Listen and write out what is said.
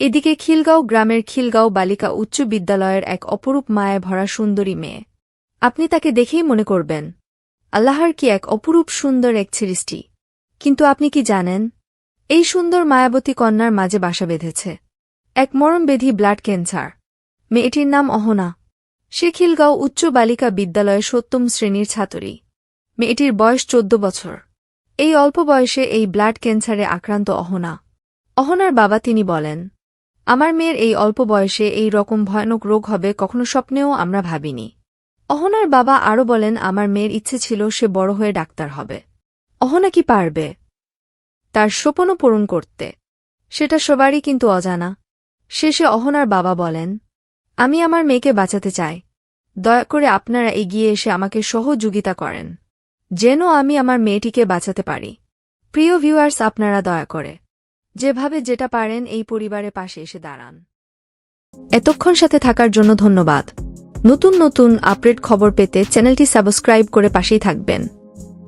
এদিকে খিলগাঁও গ্রামের খিলগাঁও বালিকা উচ্চ বিদ্যালয়ের এক অপরূপ মায়ায় ভরা সুন্দরী মেয়ে। আপনি তাকে দেখেই মনে করবেন। আল্লাহর কি এক অপরূপ সুন্দর এক সৃষ্টি। কিন্তু আপনি কি জানেন? এই সুন্দর মায়াবতী কন্যার মাঝে বাসা বেঁধেছে। এক মরণবেধি ব্লাড ক্যান্সার। মেয়েটির নাম অহনা। সে খিলগাঁও উচ্চ বালিকা বিদ্যালয়ে সপ্তম শ্রেণির ছাত্রী। মেয়েটির বয়স চোদ্দ বছর। এই অল্প বয়সে এই ব্লাড ক্যান্সারে আক্রান্ত অহনা। অহনার বাবা তিনি বলেন আমার মেয়ের এই অল্প বয়সে এই রকম ভয়ানক রোগ হবে কখনো স্বপ্নেও আমরা ভাবিনি। অহনার বাবা আরও বলেন, আমার মেয়ের ইচ্ছে ছিল সে বড় হয়ে ডাক্তার হবে। অহনা কি পারবে? তার স্বপনও পূরণ করতে। সেটা সবারই কিন্তু অজানা। শেষে অহনার বাবা বলেন, আমি আমার মেয়েকে বাঁচাতে চাই। দয়া করে আপনারা এগিয়ে এসে আমাকে সহযোগিতা করেন। যেন আমি আমার মেয়েটিকে বাঁচাতে পারি। প্রিয় ভিউয়ার্স, আপনারা দয়া করে যেভাবে যেটা পারেন এই পরিবারের পাশে এসে দাঁড়ান। এতক্ষণ সাথে থাকার জন্য ধন্যবাদ। নতুন নতুন আপডেট খবর পেতে চ্যানেলটি সাবস্ক্রাইব করে পাশেই থাকবেন।